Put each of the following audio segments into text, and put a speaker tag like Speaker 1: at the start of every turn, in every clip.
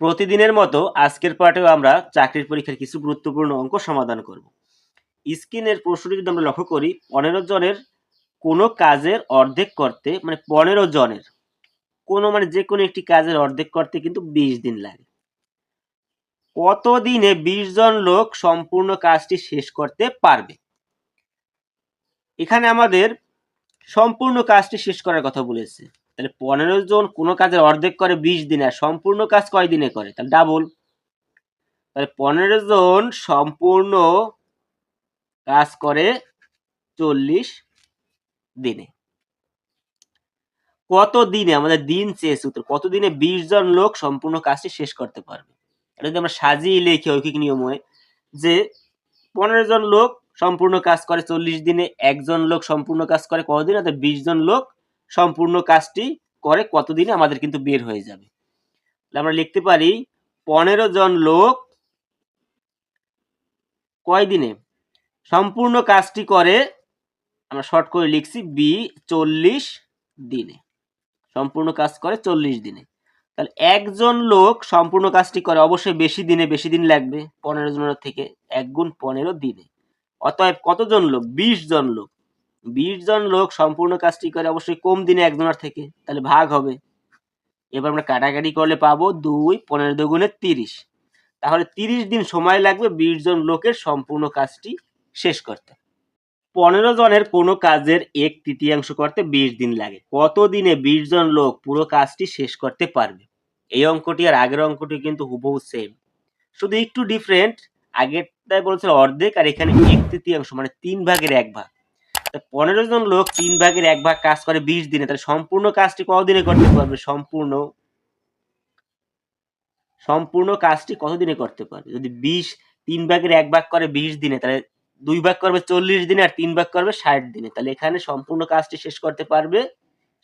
Speaker 1: প্রতিদিনের মতো আজকের পার্টেও আমরা চাকরির পরীক্ষার কিছু গুরুত্বপূর্ণ অঙ্ক সমাধান করব। স্ক্রিনের প্রশ্নটি যদি আমরা লক্ষ্য করি, পনেরো জনের কোনো কাজের অর্ধেক করতে মানে পনেরো জনের কোনো মানে যে কোনো একটি কাজের অর্ধেক করতে কিন্তু বিশ দিন লাগে। কত দিনে বিশ জন লোক সম্পূর্ণ কাজটি শেষ করতে পারবে? এখানে আমাদের সম্পূর্ণ কাজটি শেষ করার কথা বলেছে। তাহলে পনেরো জন কোনো কাজের অর্ধেক করে বিশ দিনে আর সম্পূর্ণ কাজ কয় দিনে করে? তাহলে ডাবল তাহলে পনেরো জন সম্পূর্ণ কাজ করে চল্লিশ দিনে। কত দিনে? আমাদের দিন চেয়েছে উত্তর কত দিনে বিশ জন লোক সম্পূর্ণ কাজটি শেষ করতে পারবে? এটা যদি আমরা সাজিয়ে লিখি ঐকিক নিয়ম হয় যে পনেরো জন লোক সম্পূর্ণ কাজ করে চল্লিশ দিনে, একজন লোক সম্পূর্ণ কাজ করে কতদিন অর্থাৎ বিশ জন লোক সম্পূর্ণ কাজটি করে কতদিনে আমাদের কিন্তু বের হয়ে যাবে। আমরা লিখতে পারি, পনেরো জন লোক কয়দিনে? সম্পূর্ণ কাজটি করে আমরা শর্ট করে লিখছি, বি চল্লিশ দিনে। সম্পূর্ণ কাজ করে চল্লিশ দিনে। তাহলে একজন লোক সম্পূর্ণ কাজটি করে অবশ্যই বেশি দিনে বেশি দিন লাগবে, পনেরো জনের থেকে এক গুণ পনেরো দিনে। অতএব কতজন লোক? বিশ জন লোক। বিশ জন লোক সম্পূর্ণ কাজটি করে অবশ্যই কম দিনে একজনের থেকে, তাহলে ভাগ হবে। এবার আমরা কাটাকাটি করলে পাবো দুই, পনেরো দুগুণে তিরিশ। তাহলে তিরিশ দিন সময় লাগবে বিশ জন লোকের সম্পূর্ণ কাজটি শেষ করতে। পনেরো জনের কোনো কাজের এক তৃতীয়াংশ করতে বিশ দিন লাগে। কত দিনে বিশ জন লোক পুরো কাজটি শেষ করতে পারবে? এই অঙ্কটি আর আগের অঙ্কটি কিন্তু হুবহু সেম শুধু একটু ডিফারেন্ট আগেরটায় বলছে অর্ধেক আর এখানে এক তৃতীয়াংশ মানে তিন ভাগের এক ভাগ। পনেরো জন লোক তিন ভাগের এক ভাগ কাজ করে বিশ দিনে, তাহলে সম্পূর্ণ কাজটি কতদিনে করতে পারবে? সম্পূর্ণ। সম্পূর্ণ কাজটি কতদিনে করতে পারবে? যদি বিশ, তিন ভাগের এক ভাগ করে বিশ দিনে, তাহলে দুই ভাগ করবে চল্লিশ দিনে আর তিন ভাগ করবে ষাট দিনে। তাহলে এখানে সম্পূর্ণ কাজটি শেষ করতে পারবে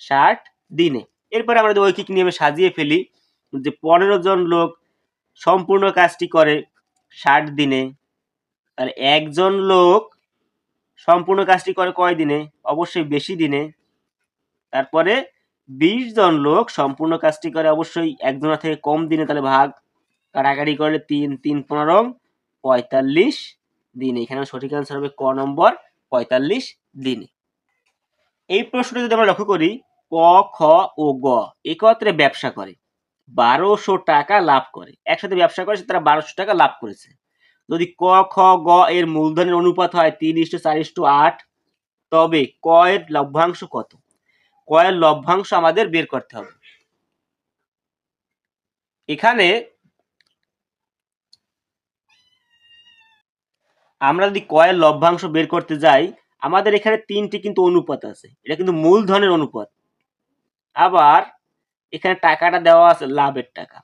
Speaker 1: ষাট দিনে। এরপরে আমরা ঐকিক নিয়মে সাজিয়ে ফেলি, যে পনেরো জন লোক সম্পূর্ণ কাজটি করে ষাট দিনে, তাহলে একজন লোক সম্পূর্ণ কাজটি করে কয় দিনে? অবশ্যই বেশি দিনে। তারপরে বিশ জন লোক সম্পূর্ণ কাজটি করে অবশ্যই একজনের থেকে কম দিনে তাহলে ভাগ। কাটাকাটি করলে তিন তিন পনেরো, পঁয়তাল্লিশ দিনে। এখানে সঠিক অ্যান্সার হবে ক নম্বর, পঁয়তাল্লিশ দিনে। এই প্রশ্নটি যদি আমরা লক্ষ্য করি, ক, খ ও গ একত্রে ব্যবসা করে, বারোশো টাকা লাভ করে। একসাথে ব্যবসা করে তারা বারোশো টাকা লাভ করেছে। যদি ক, খ, গ এর মূলধনের অনুপাত হয় তিন ইস্টু চার ইস্টু আট, তবে ক এর লভ্যাংশ কত? ক এর লভ্যাংশ আমাদের বের করতে হবে। এখানে আমরা যদি কয়ের লভ্যাংশ বের করতে যাই, আমাদের এখানে তিনটি কিন্তু অনুপাত আছে। এটা কিন্তু মূলধনের অনুপাত। আবার এখানে টাকাটা দেওয়া আছে, লাভের টাকা।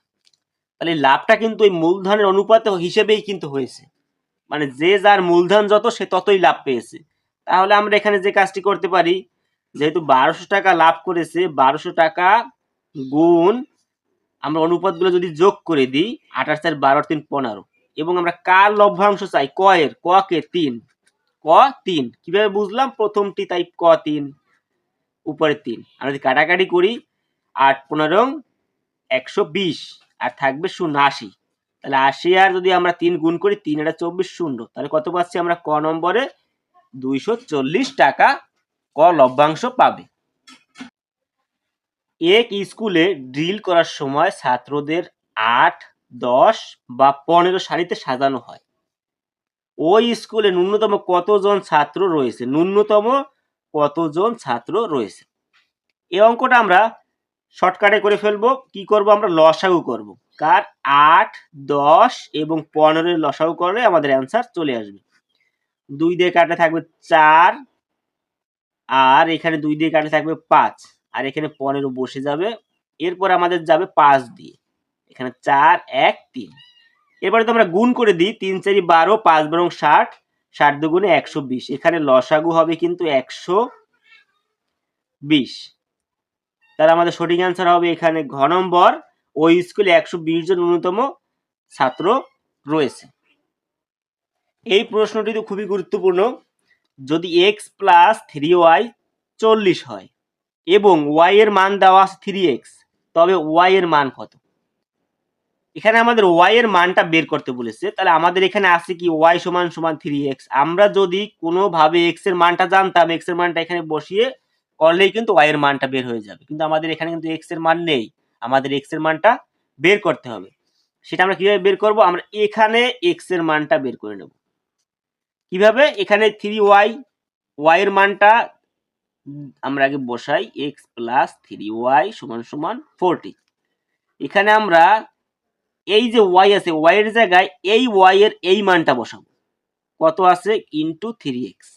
Speaker 1: তাহলে লাভটা কিন্তু ওই মূলধনের অনুপাত হিসেবেই কিন্তু হয়েছে। মানে যে যার মূলধন যত, সে ততই লাভ পেয়েছে। তাহলে আমরা এখানে যে কাজটি করতে পারি, যেহেতু বারোশো টাকা লাভ করেছে, বারোশো টাকা গুণ আমরা অনুপাতগুলো যদি যোগ করে দিই, আঠাশ চার বারো তিন পনেরো। এবং আমরা কার লভ্যাংশ চাই? ক এর, ক কে? তিন। ক, তিন। কীভাবে বুঝলাম? প্রথমটি তাই ক, তিন, উপরে তিন। আমরা যদি কাটাকাটি করি, আট, পনেরো, একশো বিশ। আর থাকবে শূন্য, আশি। তাহলে আশি আর যদি আমরা তিন গুণ করি, তিন এটা চব্বিশ শূন্য। তাহলে কত পাচ্ছি আমরা? ক নম্বরে দুইশো চল্লিশ টাকা ক লভ্যাংশ পাবে। এক স্কুলে ড্রিল করার সময় ছাত্রদের আট, দশ বা পনেরো সারিতে সাজানো হয়। ওই স্কুলে ন্যূনতম কতজন ছাত্র রয়েছে? ন্যূনতম কতজন ছাত্র রয়েছে? এই অঙ্কটা আমরা শর্টকাটে করে ফেলব, কি করব আমরা? লসাগু করব। কার? আট, দশ এবং পনেরোর লসাগু করলে আমাদের অ্যান্সার চলে আসবে। দুই দিয়ে কাটে থাকবে চার, আর এখানে দুই দিয়ে কাটে থাকবে পাঁচ। আর এখানে পনেরো বসে যাবে। এরপর আমাদের যাবে পাঁচ দিয়ে। এখানে চার, এক, তিন। এবারে তো আমরা গুণ করে দিই, তিন, চারি, বারো, পাঁচ, বরং ষাট। ষাট দুগুণে একশো বিশ। এখানে লসাগু হবে কিন্তু একশো বিশ। তাহলে আমাদের সঠিক অ্যান্সার হবে এখানে ঘ নম্বর। ওই স্কুলে একশো বিশ জন ন্যূনতম ছাত্র রয়েছে। এই প্রশ্নটি তো খুবই গুরুত্বপূর্ণ। যদি এক্স প্লাস থ্রি ওয়াই চল্লিশ হয় এবং ওয়াই এর মান দেওয়া আছে থ্রি এক্স তবে ওয়াই এর মান কত? এখানে আমাদের ওয়াই এর মানটা বের করতে বলেছে। তাহলে আমাদের এখানে আছে কি ওয়াই সমান সমান থ্রি এক্স আমরা যদি কোনোভাবে এক্সের মানটা জানতাম এক্সের মানটা এখানে বসিয়ে করলেই কিন্তু ওয়াই এর মানটা বের হয়ে যাবে। কিন্তু আমাদের এখানে কিন্তু এক্সের মান নেই। আমাদের এক্সের মানটা বের করতে হবে। সেটা আমরা কীভাবে বের করব? আমরা এখানে এক্সের মানটা বের করে নেব। কীভাবে? এখানে থ্রি ওয়াই ওয়াই এর মানটা আমরা আগে বসাই। এক্স প্লাস থ্রি ওয়াই সমান সমান ফোরটি এখানে আমরা এই যে ওয়াই আছে ওয়াই এর জায়গায় এই ওয়াই এর এই মানটা বসাবো। কত আছে? ইন্টু থ্রি এক্স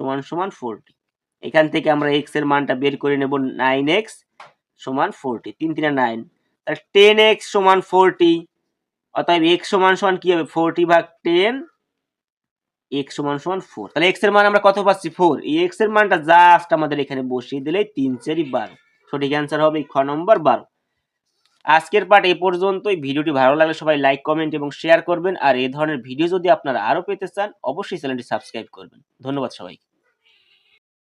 Speaker 1: সমান সমান ফোরটি এখান থেকে আমরা এক্সের মানটা বের করে নেব নাইন এক্স সমান ফোরটি তিন তিনে নাইন তাহলে টেন এক্স সমান ফোরটি অতএব এক্স সমান সমান কি হবে? ফোরটি ভাগ টেন এক্স সমান সমান ফোর তাহলে এক্সের মান আমরা কত পাচ্ছি? ফোর এই এক্সের মানটা জাস্ট আমাদের এখানে বসিয়ে দিলে তিন চারি বারো। সঠিক অ্যান্সার হবে খ নম্বর বারো। আজকের পাঠ এই পর্যন্তই। ভিডিওটি ভালো লাগলে সবাই লাইক কমেন্ট এবং শেয়ার করবেন। আর এই ধরনের ভিডিও যদি আপনারা আরও পেতে চান, অবশ্যই চ্যানেলটি সাবস্ক্রাইব করবেন। ধন্যবাদ সবাই